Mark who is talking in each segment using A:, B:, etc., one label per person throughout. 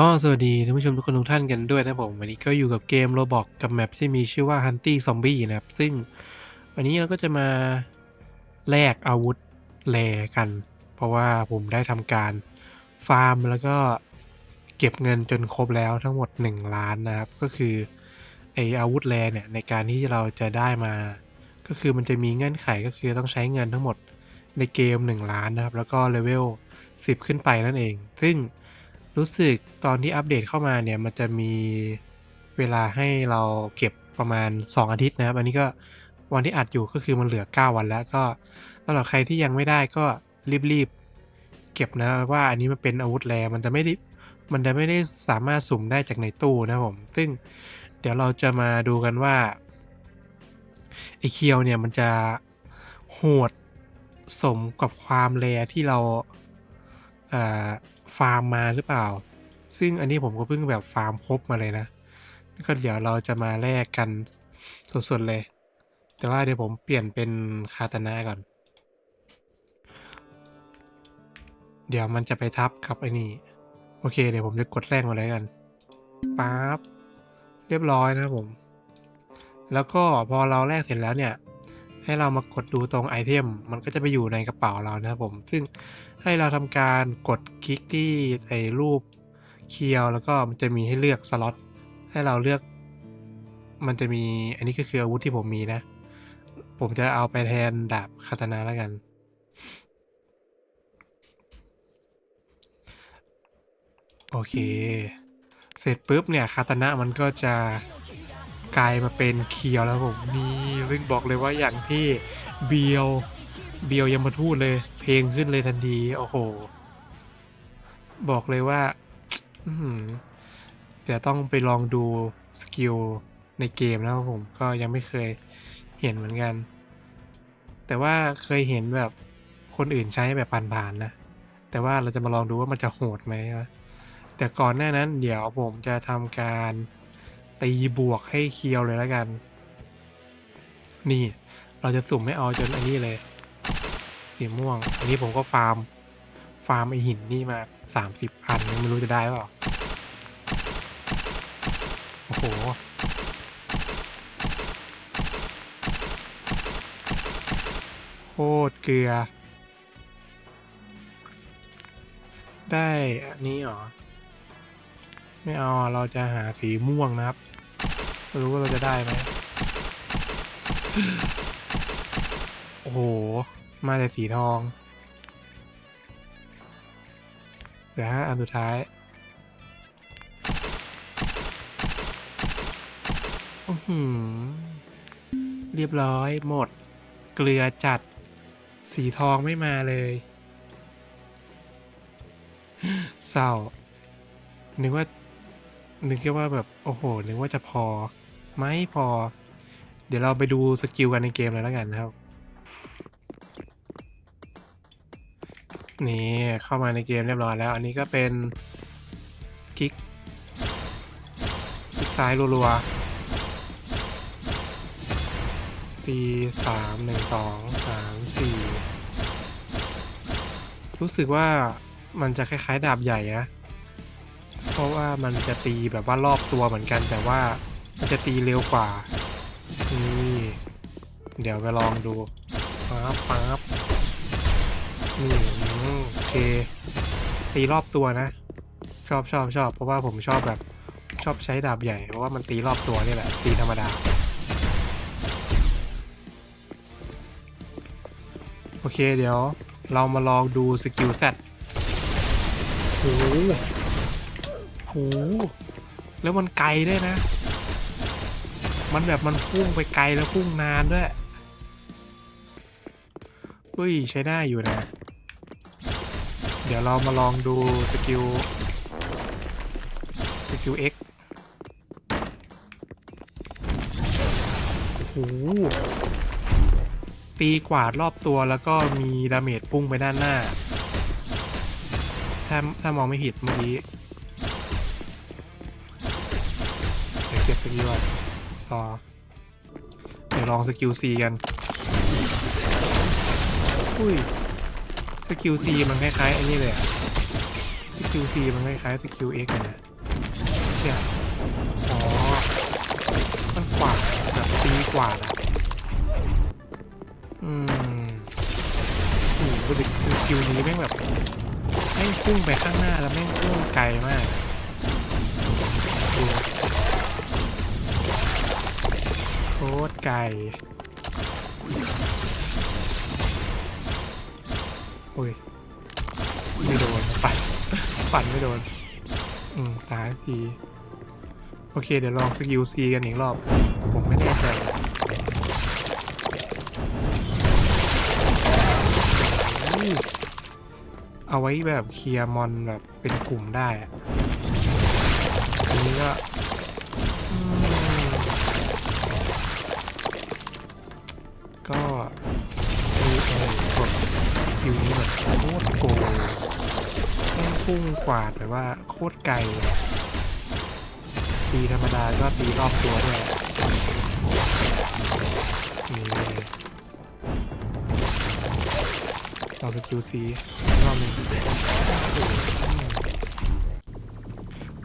A: ก็สวัสดีท่านผู้ชมทุกคนทุกท่านกันด้วยนะผมวันนี้ก็อยู่กับเกมโรบอกกับแมปที่มีชื่อว่า Hunting Zombie นะครับ ซึ่งวันนี้เราก็จะมาแลกอาวุธแลกัน เพราะว่าผมได้ทำการฟาร์มแล้วก็เก็บเงินจนครบแล้วทั้งหมด 1 ล้านนะครับ ก็คือไออาวุธแลเนี่ยในการที่เราจะได้มา ก็คือมันจะมีเงื่อนไขก็คือต้องใช้เงินทั้งหมดในเกม 1 ล้านนะครับ แล้วก็เลเวล10 ขึ้นไปนั่นเอง ซึ่ง รู้สึกตอนที่อัปเดตเข้ามาเนี่ยมันจะมีเวลาให้เราเก็บประมาณ 2 อาทิตย์นะครับ อันนี้ก็วันที่อัดอยู่ก็คือมันเหลือ 9 วันแล้วก็สำหรับใครที่ยังไม่ได้ก็รีบๆเก็บนะว่าอันนี้มันเป็นอาวุธแรมันจะไม่ได้มันจะไม่ได้สามารถสุ่มได้จากในตู้นะผม ซึ่งเดี๋ยวเราจะมาดูกันว่าไอเคียวเนี่ยมันจะโหดสมกับความแรที่เราอ่า ฟาร์มมาหรือเปล่า ซึ่งอันนี้ผมก็เพิ่งแบบฟาร์มครบมาเลยนะแล้วก็เดี๋ยวเราจะมาแลกกันสดๆเลย แต่ว่าเดี๋ยวผมเปลี่ยนเป็นคาตานะก่อน เดี๋ยวมันจะไปทับกับไอ้นี่ โอเค เดี๋ยวผมจะกดแรกมาเลยกันปั๊บเรียบร้อยนะผม แล้วก็พอเราแลกเสร็จแล้วเนี่ย ให้เรามากดดูตรงไอเทม มันก็จะไปอยู่ในกระเป๋าเรานะครับผม ซึ่ง ให้เราทำการกดคลิกที่ไอ้รูปเคียวแล้วก็มันจะมีให้เลือกสล็อตให้เราเลือก มันจะมีอันนี้ก็คืออาวุธที่ผมมีนะ ผมจะเอาไปแทนดาบคาตานะแล้วกัน โอเค เสร็จปุ๊บเนี่ยคาตานะมันก็จะกลายมาเป็นเคียวแล้วผมนี่ซึ่งบอกเลยว่าอย่างที่เบียว เบียวยังมาทูดเลย เพลงขึ้นเลยทันที โอ้โห บอกเลยว่าเดี๋ยวต้องไปลองดูสกิลในเกมนะครับผมก็ยังไม่เคยเห็นเหมือนกัน แต่ว่าเคยเห็นแบบคนอื่นใช้แบบผ่านๆนะ แต่ว่าเราจะมาลองดูว่ามันจะโหดไหมวะแต่ก่อนหน้านั้น เดี๋ยวผมจะทำการตีบวกให้เคียวเลยแล้วกัน นี่เราจะสุ่มไม่เอาจนอันนี้เลย สีม่วง อันนี้ผมก็ฟาร์ม ฟาร์มไอหินนี่มาสามสิบอันไม่รู้จะได้เปล่าโอ้โห โคตรเกลือ ได้อันนี้เหรอ ไม่เอาเราจะหาสีม่วงนะครับไม่รู้ว่าเราจะได้ไหมโอ้โห มาแต่สีทองเหลือห้าอันสุดท้าย อือหือ เรียบร้อยหมด เกลือจัด สีทองไม่มาเลยเศร้า นึกว่า นึกแค่ว่าแบบ โอ้โห นึกว่าจะพอ ไม่พอ เดี๋ยวเราไปดูสกิลกันในเกมเลยแล้วกันนะครับ นี่เข้ามาในเกมเรียบร้อยแล้ว อันนี้ก็เป็นคลิกคลิกซ้ายรัวๆปีสามหนึ่งสองสามสี่รู้สึกว่ามันจะคล้ายๆ ดาบใหญ่นะ เพราะว่ามันจะตีแบบว่ารอบตัวเหมือนกัน แต่ว่ามันจะตีเร็วกว่านี่เดี๋ยวไปลองดูปั๊บปั๊บ นี่โอเคตีรอบตัวนะ ชอบชอบชอบเพราะว่าผมชอบแบบชอบใช้ดาบใหญ่เพราะว่ามันตีรอบตัวนี่แหละตีธรรมดาโอเคเดี๋ยวเรามาลองดูสกิลแซดโหโหแล้วมันไกลด้วยนะ มันแบบมันพุ่งไปไกลแล้วพุ่งนานด้วย อุ้ยใช้ได้อยู่นะ เดี๋ยวเรามาลองดูสกิลสกิล X โอ้โหตีกวาดรอบตัวแล้วก็มีดาเมจพุ่งไปด้านหน้า ถ้าถ้ามองไม่ผิดเมื่อกี้เดี๋ยวเก็บสกิลก่อนรอเดี๋ยวลองสกิล C กัน อุ้ย สกิล C มันคล้ายๆไอ้นี่เลยสกิลซีมันคล้ายๆสกิลเอ็กนะเนี่ยอ๋อมันกว่าแบบตีกว่าดอะอืมโอ้โหสกิลนี้แม่งแบบแม่งพุ่งไปข้างหน้าแล้วแม่งพุ่งไกลมากโคตรไกล โอ้ยไม่โดนปัดปัดไม่โดน อืมตายทีโอเค เดี๋ยวลองสกิลซีกันอีกรอบ ผมไม่แน่ใจเอาไว้แบบเคลียร์มอนแบบเป็นกลุ่มได้อะอันนี้ก็ก็ พุ่งกวาดแบบว่าโคตรไกลตีธรรมดาก็ตีรอบตัวด้วยนี่เราสกิลซีรอบนึง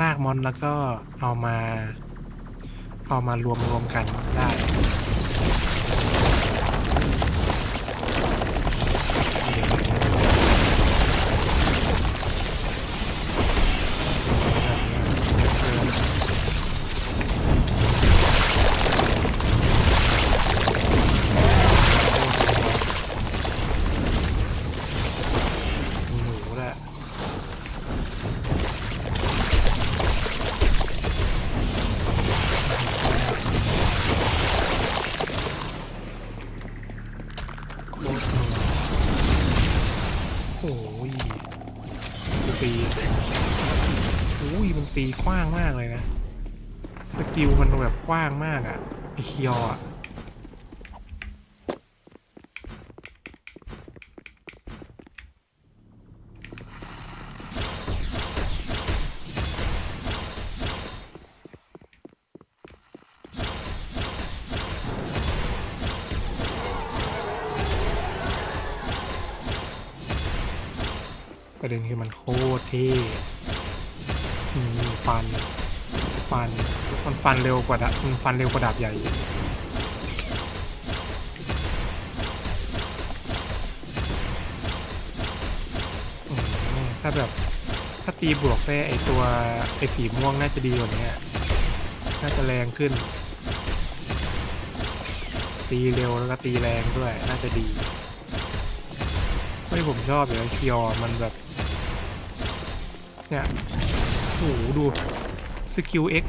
A: ลากมอนแล้วก็เอามา เอามารวมรวมๆกันได้ สกิลมันแบบกว้างมากอะไอคิออะประเด็นคือมันโคตรเท่อืมฟัน ฟัน มันฟันเร็วกว่าดาบมันฟันเร็วกว่าดาบใหญ่ถ้าแบบถ้าตีบวกได้ไอตัวไอสีม่วงน่าจะดีกว่านี้น่าจะแรงขึ้น ตีเร็วแล้วก็ตีแรงด้วย น่าจะดีไม่ผมชอบเลยคิอมันแบบ เนี่ยโอ้โหดู สกิล X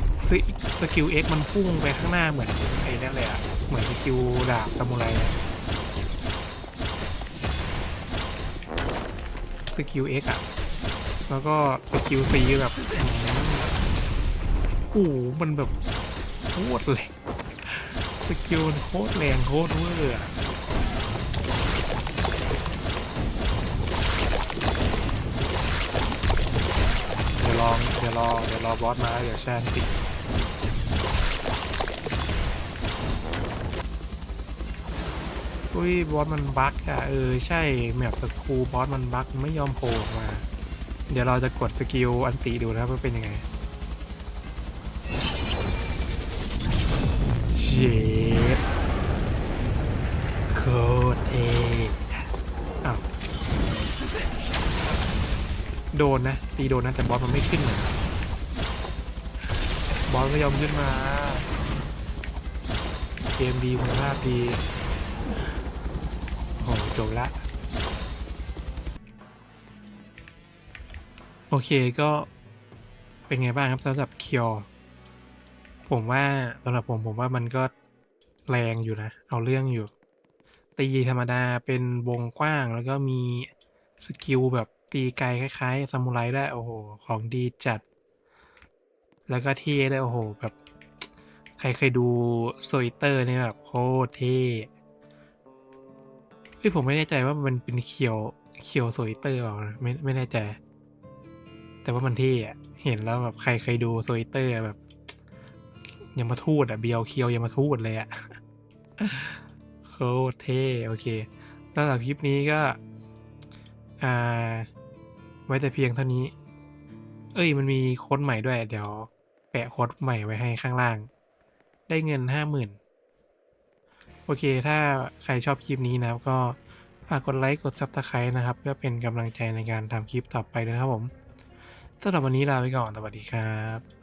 A: สกิล X มันพุ่งไปข้างหน้าเหมือนไอ้นั่นเลยอะเหมือนสกิลดาบซามูไรอะสกิล X อะแล้วก็สกิล C แบบโอ้โหมันแบบโคตรแรงสกิลมันโคตรแรงโคตรเวอร์เดี๋ยวลอง รอเดี๋ยวรอบอสมาเดี๋ยวแชนติอุ้ยบอสมันบั๊กอะเออใช่แมปสกรูบอสมันบั๊กไม่ยอมโผล่ออกมา เดี๋ยวเราจะกดสกิลอันติดูนะครับว่าเป็นยังไงเชดโคตรเท่อ้าวโดนนะ ตีโดนนะแต่บอสมันไม่ขึ้นเลย บอสไม่ยอมขึ้นมา เกมดีคุณภาพดีโอ้โหจบละ โอเคก็เป็นไงบ้างครับสำหรับเคียวผมว่าสำหรับผมผมว่ามันก็แรงอยู่นะ เอาเรื่องอยู่ ตีธรรมดาเป็นวงกว้างแล้วก็มีสกิลแบบตีไกลคล้ายๆซามูไรได้ โอ้โห ของดีจัด แล้วก็เท่ได้วยโอ้โหแบบ ใครเคยดูโซยเตอร์เนี่ยแบบโคตรเท่เฮ้ยผมไม่แน่ใจว่ามันเป็นเคียวเคียวโซยเตอร์เปล่านะไม่ไม่แน่ใจ แต่ว่ามันเท่อะเห็นแล้วแบบใครเคยดูโซยเตอร์แบบยังมาทูตอะเบียวเคียวยังมาทูตเลยอะโคตรเท่โอเคสำหรับคลิปนี้ก็ อ่า ไว้แต่เพียงเท่านี้ เอ้ยมันมีโค้ดใหม่ด้วยเดี๋ยวะโค้ดใหม่ไว้ให้ข้างล่าง ได้เงินห้าหมื่นโอเค ถ้าใครชอบคลิปนี้นะครับ ก็ฝากกดไลค์กด Subscribe นะครับ เพื่อเป็นกำลังใจในการทำคลิปต่อไปด้วยนะครับผมสำหรับวันนี้ลาไปก่อน สวัสดีครับ